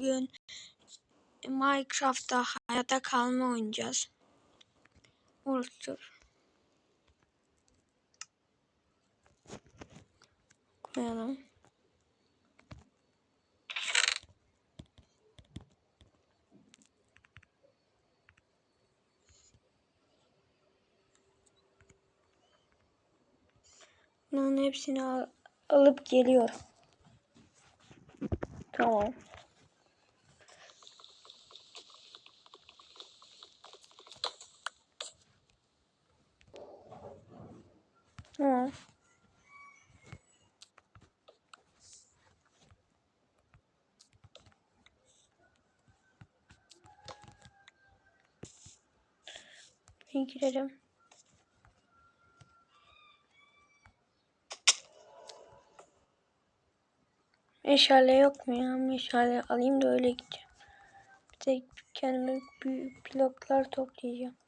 Bugün Minecraft'ta hayatta kalma oynayacağız. Oluştur. Koyalım. Bunların hepsini al alıp geliyorum. Tamam. Girelim. Meşale yok mu ya? Meşale alayım da öyle gideceğim. Bir de kendime büyük bloklar toplayacağım.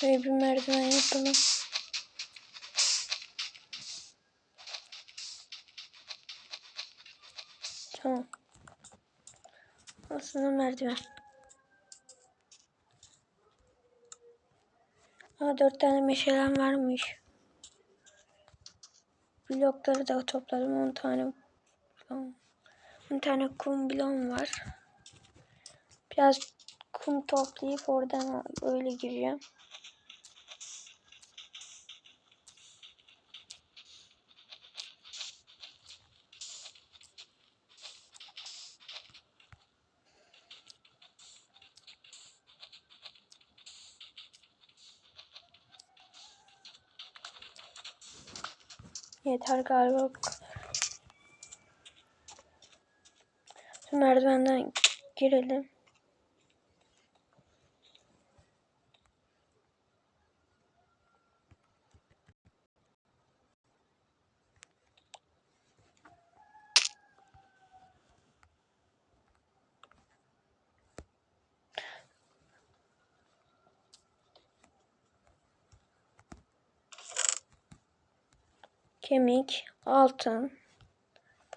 Şöyle bir merdiven yapalım. Tamam. Aslında merdiven. Aa, dört tane meşalem varmış. Blokları da topladım. 10 tane. 10 tane kum bloğum var. Biraz kum toplayıp oradan öyle gireceğim. Yeter galiba. Şu merdivenden girelim. Kemik, altın.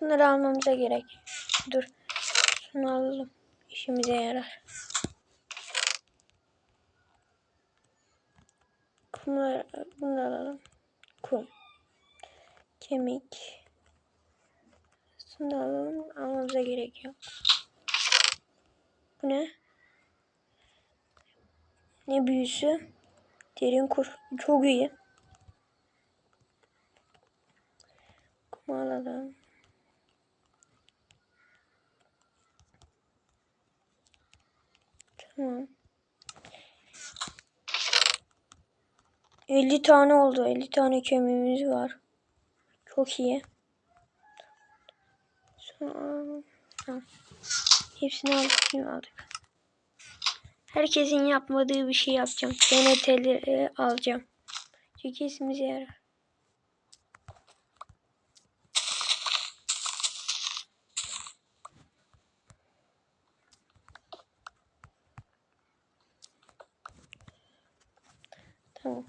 Bunları almamıza gerek. Dur. Şunu alalım. İşimize yarar. Kumlar, bunu alalım. Kum. Kemik. Şunu alalım. Almamıza gerek yok. Bu ne? Ne büyüsü? Derin kur. Çok iyi. Kum alalım. Tamam. 50 tane oldu. 50 tane kemiğimiz var. Çok iyi. Sonra. Hepsini aldık. Aldık. Herkesin yapmadığı bir şey yapacağım. TNT'leri alacağım. Çünkü işimize yarar. Tamam.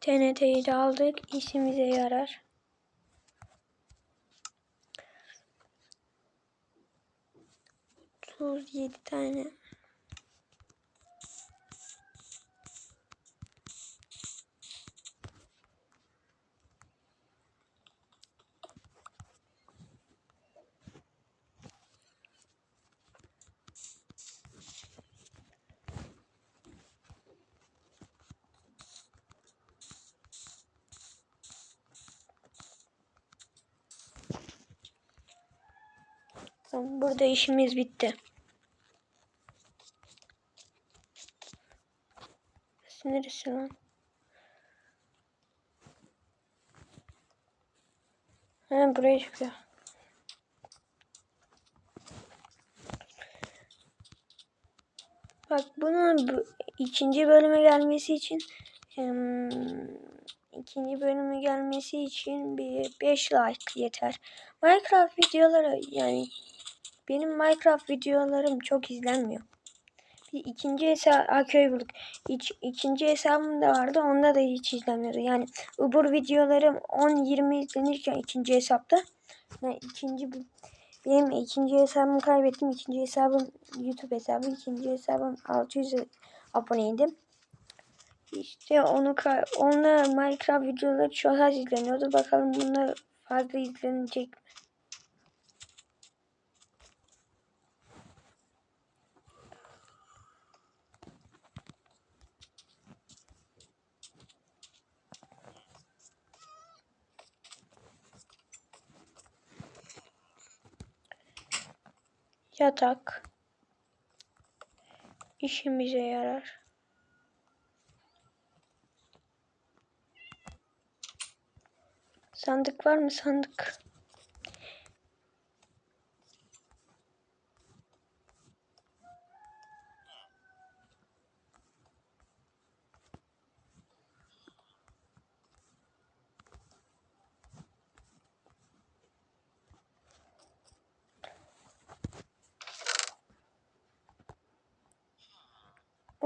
TNT'yi de aldık. İşimize yarar. Otuz yedi tane. Tamam, burada işimiz bitti. Neresi lan? Ha, buraya çıkıyor. Bak bunun bu, ikinci bölüme gelmesi için em, ikinci bölümü gelmesi için bir 5 like yeter. Minecraft videoları yani benim Minecraft videolarım çok izlenmiyor. Bir ikinci hesap köy bulduk. İç, ikinci hesabım da vardı. Onda da hiç izlenmiyordu. Yani Ubur videolarım 10-20 izlenirken ikinci hesapta. Yani ikinci benim ikinci hesabımı kaybettim. İkinci hesabım YouTube hesabı. İkinci hesabım 600 aboneydim. İşte onu onunla Minecraft videoları çok az izleniyordu. Bakalım bunlar fazla izlenecek mi? Yatak işimize yarar. Sandık var mı sandık?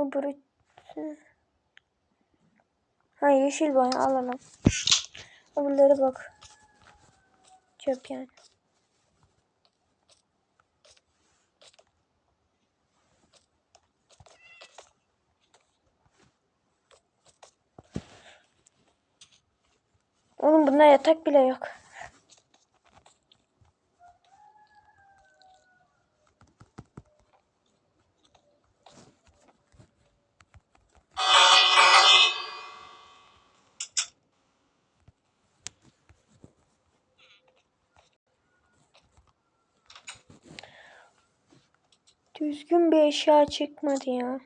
Burası. Ha yeşil boya alalım. Öbürlere bak. Çöp yani. Oğlum bunda yatak bile yok. Düzgün bir eşya çıkmadı ya.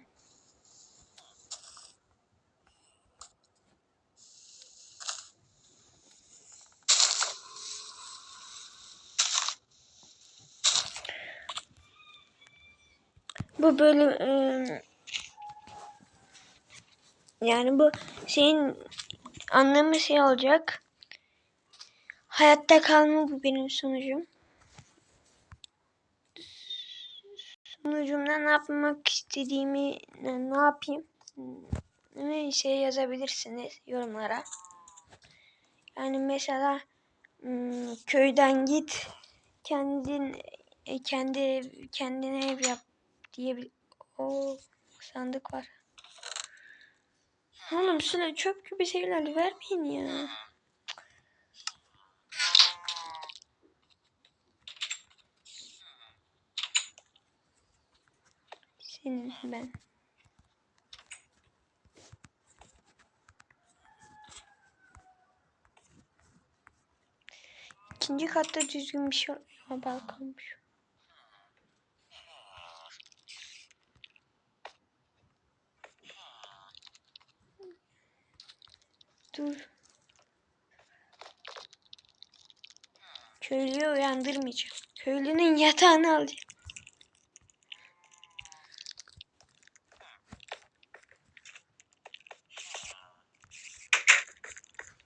Bu bölüm ıı, yani bu şeyin anlamı şey olacak. Hayatta kalma bu benim sonucum. Sonucumda ne yapmak istediğimi ne yapayım ne şey yazabilirsiniz yorumlara. Yani mesela hmm, köyden git kendin e, kendi kendine ev yap diye bir o sandık var. Oğlum şöyle çöp gibi şeyler vermeyin ya. Senin ben. İkinci katta düzgün bir şey ha, balkonmuş. Dur. Köylüyü uyandırmayacağım. Köylünün yatağını alacağım.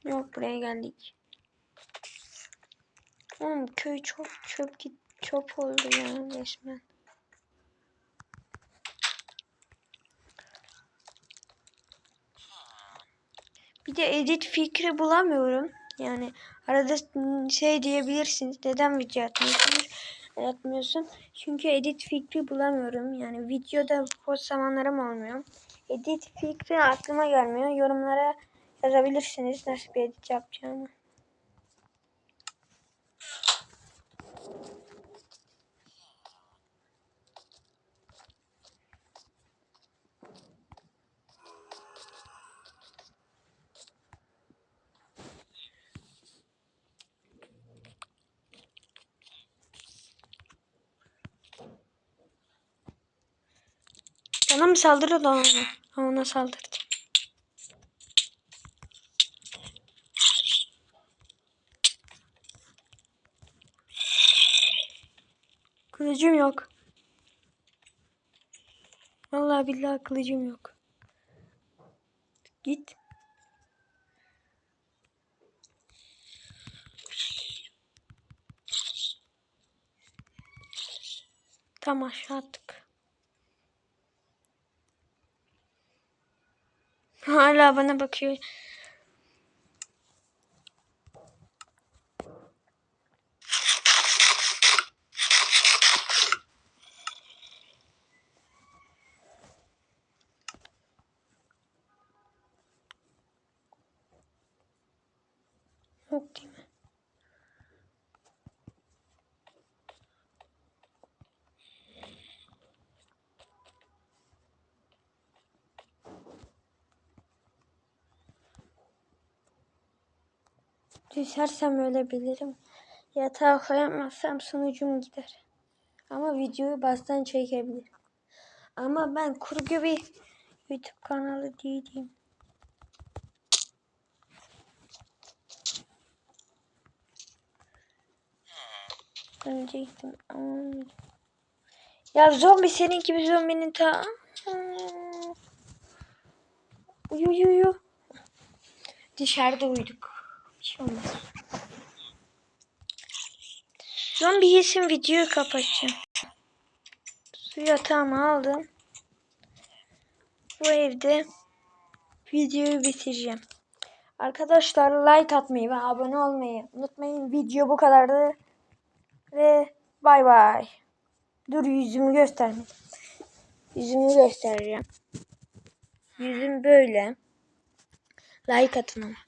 Yok buraya geldik. Oğlum köy çok çöp git çöp oldu ya resmen. Bir de edit fikri bulamıyorum. Yani arada şey diyebilirsiniz. Neden video atmıyorsunuz? Atmıyorsun. Çünkü edit fikri bulamıyorum. Yani videoda post zamanlarım olmuyor. Edit fikri aklıma gelmiyor. Yorumlara yazabilirsiniz nasıl bir edit yapacağımı. Bana mı saldırır da ona? Ona saldırdı. Kılıcım yok. Vallahi billahi kılıcım yok. Git. Tam aşağı attık. Hala bana bakıyor. Düşersem ölebilirim. Yatağa koyamazsam sonucum gider. Ama videoyu baştan çekebilirim. Ama ben kurgu bir YouTube kanalı değilim. Ölecektim. Ya zombi senin gibi zombinin ta... Uyu uyu uyu. Dışarıda uyuduk. Şey olmaz. Zombi yesin videoyu kapatacağım. Su yatağımı aldım. Bu evde videoyu bitireceğim. Arkadaşlar like atmayı ve abone olmayı unutmayın. Video bu kadardı. Ve bay bay. Dur yüzümü gösterme. Yüzümü göstereceğim. Yüzüm böyle. Like atın ama.